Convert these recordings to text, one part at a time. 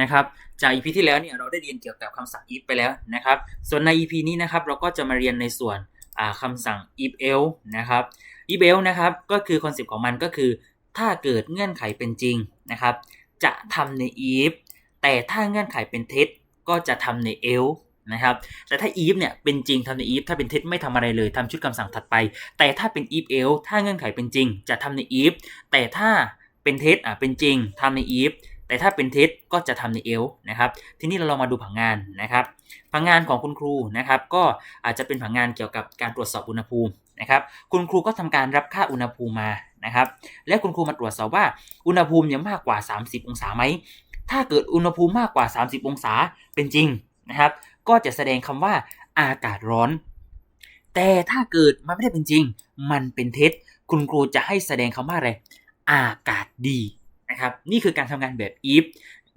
นะครับ จาก EP ที่แล้วเนี่ยเราได้เรียนเกี่ยวกับคำสั่ง if ไปแล้วนะครับ ส่วนใน EP นี้นะครับเราก็จะมาเรียนในส่วนอ่าคำสั่ง if else นะครับ if else นะครับก็คือคอนเซปต์ของมันก็คือ ถ้าเกิดเงื่อนไขเป็นจริงนะครับ จะทำใน if แต่ถ้าเงื่อนไขเป็นเท็จก็จะทำใน else นะครับแต่ถ้า if เนี่ยเป็นจริงทำใน if ถ้าเป็นเท็จไม่ทำอะไรเลยทำชุดคำสั่งถัดไป แต่ถ้าเป็น if else ถ้าเงื่อนไขเป็นจริง จะทำใน if แต่ถ้าเป็นเท็จอะเป็นจริงทำใน if แต่ถ้าเป็นเท็จก็จะทำใน else นะครับ ทีนี้เราลองมาดูผังงานนะครับ ผังงานของคุณครูนะครับ ก็อาจจะเป็นผังงานเกี่ยวกับการตรวจสอบอุณหภูมินะครับ คุณครูก็ทำการรับค่าอุณหภูมิมานะครับ และคุณครูมาตรวจสอบว่าอุณหภูมิยังมากกว่า 30 องศาไหม ถ้าเกิดอุณหภูมิมากกว่า 30 องศาเป็นจริงนะครับ ก็จะแสดงคำว่าอากาศร้อน แต่ถ้าเกิดมันไม่ได้เป็นจริง มันเป็นเท็จ คุณครูจะให้แสดงคำว่าอะไร อากาศดี นะครับนี่คือการทำงานแบบ if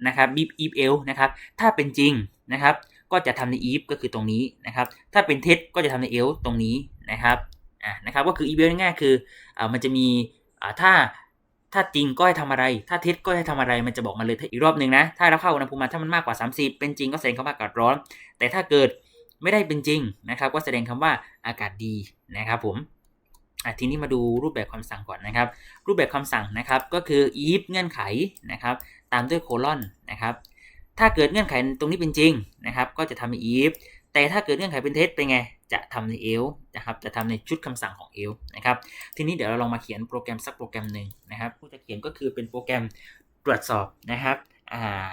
นะครับ if if else นะครับถ้าเป็นจริงนะครับก็จะทำใน if ก็คือตรงนี้นะครับถ้าเป็นเท็จก็จะทำใน else ตรงนี้นะครับอ่านะครับก็คือ if else ง่ายๆคืออ่ามันจะมีอ่าถ้าถ้าจริงก็ให้ทำอะไร ถ้าเท็จก็ให้ทำอะไร มันจะบอกมาเลยอีกรอบหนึ่งนะ ถ้าเราเข้าอุณหภูมิมาถ้ามันมากกว่า 30 เป็นจริงก็แสดงคำว่าอากาศร้อน แต่ถ้าเกิดไม่ได้เป็นจริงนะครับ ก็แสดงคำว่าอากาศดีนะครับผม ทีนี้มาดูรูปแบบคำสั่งก่อนนะครับ รูปแบบคำสั่งนะครับก็คือ if เงื่อนไขนะครับ ตามด้วยโคลอนนะครับ ถ้าเกิดเงื่อนไขตรงนี้เป็นจริงนะครับ ก็จะทำใน if แต่ถ้าเกิดเงื่อนไขเป็นเท็จเป็นไง จะทำใน else นะครับ จะทำในชุดคำสั่งของ else นะครับ ทีนี้เดี๋ยวเราลองมาเขียนโปรแกรมสักโปรแกรมหนึ่งนะครับผู้จะเขียนก็คือเป็นโปรแกรมตรวจสอบนะครับา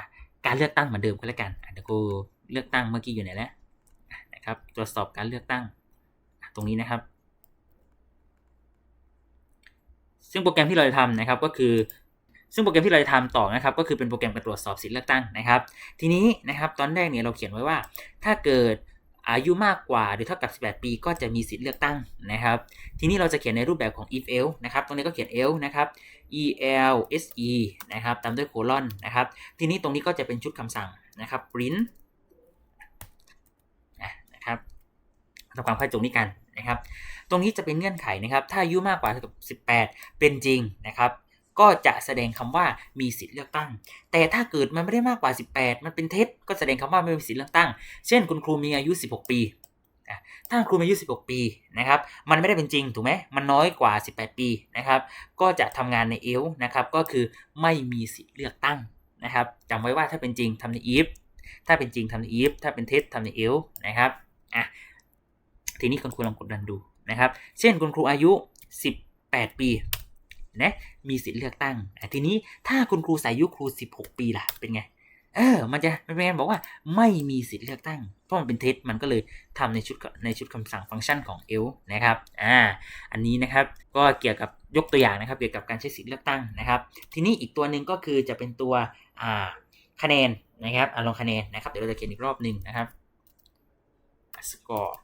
การเลือกตั้งเหมือนเดิมก็แล้วกันเดี๋ยวกูเลือกตั้งเมื่อกี้อยู่ไหนแล้วอะนะครับ ตรวจสอบการเลือกตั้งตรงนี้นะครับ ซึ่งโปรแกรมที่เราจะทำนะครับก็คือ ซึ่งโปรแกรมที่เราจะทำต่อนะครับ ก็คือเป็นโปรแกรมการตรวจสอบสิทธิเลือกตั้งนะครับ ทีนี้นะครับตอนแรกเนี่ยเราเขียนไว้ว่า ถ้าเกิดอายุมากกว่าหรือเท่ากับ 18 ปี ก็จะมีสิทธิเลือกตั้งนะครับ ทีนี้เราจะเขียนในรูปแบบของ if else นะครับ ตรงนี้ก็เขียน else นะครับ el se นะครับ ตามด้วยโคลอนนะครับ ทีนี้ตรงนี้ก็จะเป็นชุดคำสั่งนะครับ print นะครับทำความเข้าใจตรงนี้กัน นะครับ ตรงนี้จะเป็นเงื่อนไขนะครับ ถ้าอายุมากกว่า18 เป็นจริงนะครับ ก็จะแสดงคำว่ามีสิทธิเลือกตั้ง แต่ถ้าเกิดมันไม่ได้มากกว่า 18 มันเป็นเท็จ ก็แสดงคำว่าไม่มีสิทธิเลือกตั้ง เช่น คุณครูมีอายุ 16 ปี ถ้าครูมีอายุ 16 ปีนะครับ มันไม่ได้เป็นจริงถูกไหมมันน้อยกว่า 18 ปีนะครับ ก็จะทำงานในเอลนะครับ ก็คือไม่มีสิทธิเลือกตั้งนะครับจำไว้ว่าถ้าเป็นจริงทำใน if ถ้าเป็นจริงทำใน if ถ้าเป็นเท็จทำในเอลนะครับ ทีนี้คุณครูลองกดดันดูนะครับ เช่นคุณครูอายุ 18 ปีนะมีสิทธิเลือกตั้ง ทีนี้ถ้าคุณครูใส่อายุครู 16 ปีล่ะ เป็นไง เออ มันจะมันเป็นไงบอกว่าไม่มีสิทธิเลือกตั้ง เพราะมันเป็นเท็จมันก็เลยทำในชุดในชุดคำสั่งฟังก์ชันของ else นะครับ อ่า อันนี้นะครับก็เกี่ยวกับยกตัวอย่างนะครับ เกี่ยวกับการใช้สิทธิเลือกตั้งนะครับ ทีนี้อีกตัวหนึ่งก็คือจะเป็นตัวอ่าคะแนนนะครับอ่าลงคะแนนนะครับ เดี๋ยวเราจะเขียนอีกรอบหนึ่งนะครับสกอร์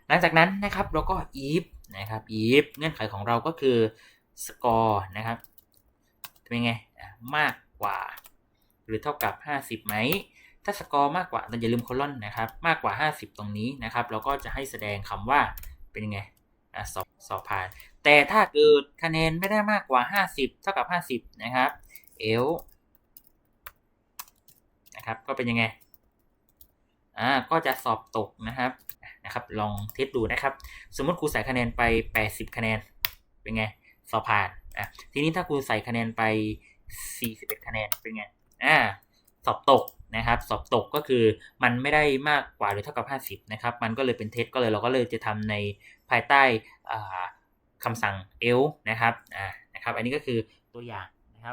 ห ลังจากนั้นนะครับเราก็ if นะครับ if เงื่อนไขของเราก็คือ score นะครับเป็นไงมากกว่า หรือเท่ากับ 50ไหมถ้าสกอร์มากกว่าเราอย่าลืมโคลอนนะครับ มากกว่า 50 ตรงนี้นะครับ เราก็จะให้แสดงคำว่าเป็นไงอะสอบสอบผ่าน แต่ถ้าเกิดคะแนนไม่ได้มากกว่า 50 เท่ากับ 50 นะครับ L นะครับ ก็เป็นยังไงอ่าก็จะสอบตกนะครับ นะครับ ลองเทสดูนะครับ สมมติครูใส่คะแนนไป 80 คะแนน เป็นไง สอบผ่าน อะ ทีนี้ถ้าครูใส่คะแนนไป 41 คะแนน เป็นไง อ่า สอบตกนะครับ สอบตกก็คือมันไม่ได้มากกว่าหรือเท่ากับ 50 นะครับ มันก็เลยเป็นเท็จก็เลยเราก็เลยจะทำในภายใต้คำสั่ง else นะครับ อ่า นะครับ อันนี้ก็คือตัวอย่าง